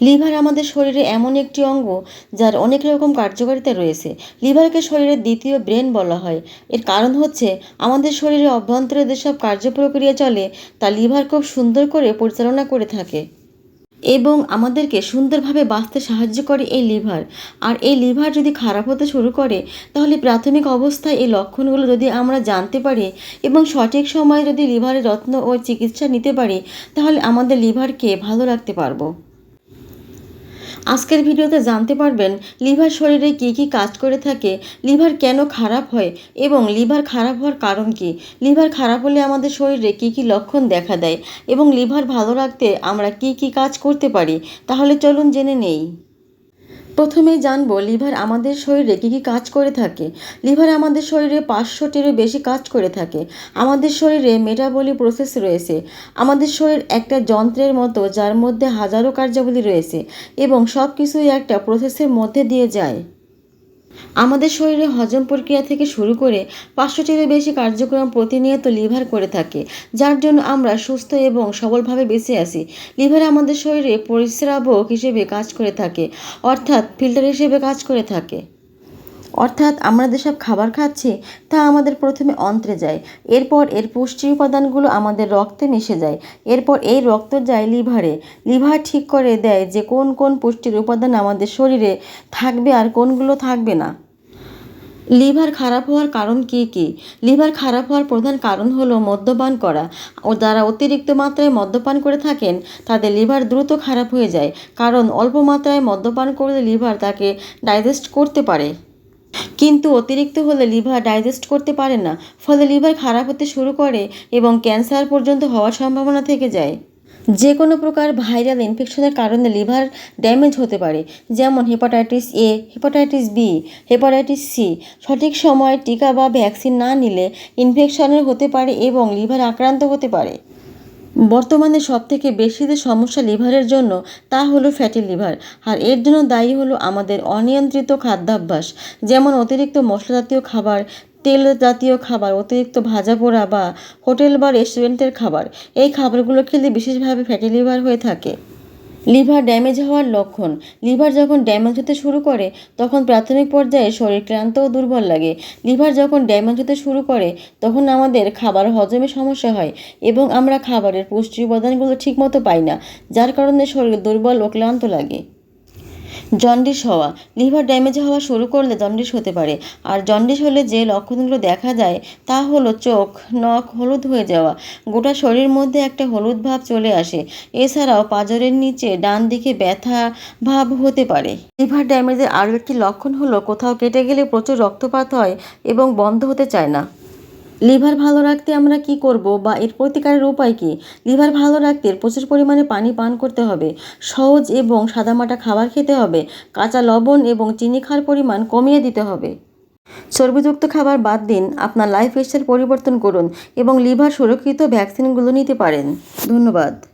Liver আমাদের শরীরে এমন একটি অঙ্গ যার অনেক রকম কার্যকারিতা রয়েছে। লিভারকে শরীরের দ্বিতীয় ব্রেন বলা হয়। এর কারণ হচ্ছে, আমাদের শরীরে অভ্যন্তরে যেসব কার্য প্রক্রিয়া চলে, তা লিভার খুব সুন্দর করে পরিচালনা করে থাকে। এবং আমাদেরকে সুন্দরভাবে বাঁচতে সাহায্য করে এই লিভার। আর এই লিভার যদি খারাপ হতে শুরু করে, তাহলে প্রাথমিক অবস্থায় এই লক্ষণগুলো যদি আমরা জানতে পারি এবং সঠিক সময়ে যদি লিভারের যত্ন ও চিকিৎসা নিতে পারি, তাহলে আমাদের লিভারকে ভালো রাখতে পারব। আজকের ভিডিওতে জানতে পারবেন, লিভার শরীরে কি কি কাজ করে থাকে, লিভার কেন খারাপ হয় এবং লিভার খারাপ হওয়ার কারণ কি? লিভার খারাপ হলে আমাদের শরীরে কি কি লক্ষণ দেখা দেয় এবং লিভার ভালো রাখতে আমরা কি কি কাজ করতে পারি? তাহলে চলুন জেনে নেই। প্রথমেই জানব, লিভার আমাদের শরীরে কী কী কাজ করে থাকে? লিভার আমাদের শরীরে পাঁচশোটিরও বেশি কাজ করে থাকে। আমাদের শরীরে মেটাবলি প্রসেস রয়েছে। আমাদের শরীর একটা যন্ত্রের মতো যার মধ্যে হাজারো কার্যাবলী রয়েছে এবং সব কিছুই একটা প্রসেসের মধ্যে দিয়ে যায়। আমাদের শরীরে হজম প্রক্রিয়া থেকে শুরু করে পাঁচশোটিরও বেশি কার্যক্রম প্রতিনিয়ত লিভার করে থাকে, যার জন্য আমরা সুস্থ এবং সবলভাবে বেঁচে আসি লিভার আমাদের শরীরে পরিস্রাবক হিসেবে কাজ করে থাকে, অর্থাৎ ফিল্টার হিসেবে কাজ করে থাকে। অর্থাৎ আমরা যেসব খাবার খাচ্ছি, তা আমাদের প্রথমে অন্ত্রে যায়। এরপর এর পুষ্টি উপাদানগুলো আমাদের রক্তে মিশে যায়। এরপর এই রক্ত যায় লিভারে। লিভার ঠিক করে দেয় যে কোন কোন পুষ্টির উপাদান আমাদের শরীরে থাকবে আর কোনগুলো থাকবে না। লিভার খারাপ হওয়ার কারণ কী কী? লিভার খারাপ হওয়ার প্রধান কারণ হলো মদ্যপান করা। ও যারা অতিরিক্ত মাত্রায় মদ্যপান করে থাকেন, তাদের লিভার দ্রুত খারাপ হয়ে যায়। কারণ অল্প মাত্রায় মদ্যপান করলে লিভার তাকে ডাইজেস্ট করতে পারে। কিন্তু অতিরিক্ত হলে লিভার ডাইজেস্ট করতে পারে না, ফলে লিভার খারাপ হতে শুরু করে এবং ক্যান্সার পর্যন্ত হওয়ার সম্ভাবনা থেকে যায়। যে কোনো প্রকার ভাইরাল ইনফেকশনের কারণে লিভার ড্যামেজ হতে পারে, যেমন hepatitis A, hepatitis B, hepatitis C. সঠিক সময়ে টিকা বা ভ্যাকসিন না নিলে ইনফেকশনের হতে পারে এবং লিভার আক্রান্ত হতে পারে। বর্তমানে সব থেকে বেশি যে সমস্যা লিভারের জন্য, তা হলো ফ্যাটি লিভার আর এর জন্য দায়ী হলো আমাদের অনিয়ন্ত্রিত খাদ্যাভ্যাস, যেমন অতিরিক্ত মশলা জাতীয় খাবার তেল জাতীয় খাবার, অতিরিক্ত ভাজা পোড়া বা হোটেল বা রেস্টুরেন্টের খাবার। এই খাবারগুলো খেলে বিশেষভাবে ফ্যাটি লিভার হয়ে থাকে। লিভার ড্যামেজ হওয়ার লক্ষণ। লিভার যখন ড্যামেজ হতে শুরু করে, তখন প্রাথমিক পর্যায়ে শরীর ক্লান্ত ও দুর্বল লাগে। লিভার যখন ড্যামেজ হতে শুরু করে, তখন আমাদের খাবার হজমে সমস্যা হয় এবং আমরা খাবারের পুষ্টি উপাদানগুলো ঠিকমতো পাই না, যার কারণে শরীর দুর্বল ও ক্লান্ত লাগে। জন্ডিস হওয়া। লিভার ড্যামেজ হওয়া শুরু করলে জন্ডিস হতে পারে। আর জন্ডিস হলে যে লক্ষণগুলো দেখা যায় তা হলো চোখ, নখ হলুদ হয়ে যাওয়া। গোটা শরীরের মধ্যে একটা হলুদ ভাব চলে আসে। এছাড়াও পাঁজরের নিচে ডান দিকে ব্যথা ভাব হতে পারে। লিভার ড্যামেজের আরও একটি লক্ষণ হলো, কোথাও কেটে গেলে প্রচুর রক্তপাত হয় এবং বন্ধ হতে চায় না। লিভার ভালো রাখতে আমরা কি করব বা এর প্রতিকারের উপায় কি? লিভার ভালো রাখতে প্রচুর পরিমাণে পানি পান করতে হবে। সহজ এবং সাদামাটা খাবার খেতে হবে। কাঁচা লবণ এবং চিনি খাওয়ার পরিমাণ কমিয়ে দিতে হবে। চর্বিযুক্ত খাবার বাদ দিন, আপনার লাইফ স্টাইল পরিবর্তন করুন এবং লিভার সুরক্ষিত ভ্যাকসিনগুলো নিতে পারেন। ধন্যবাদ।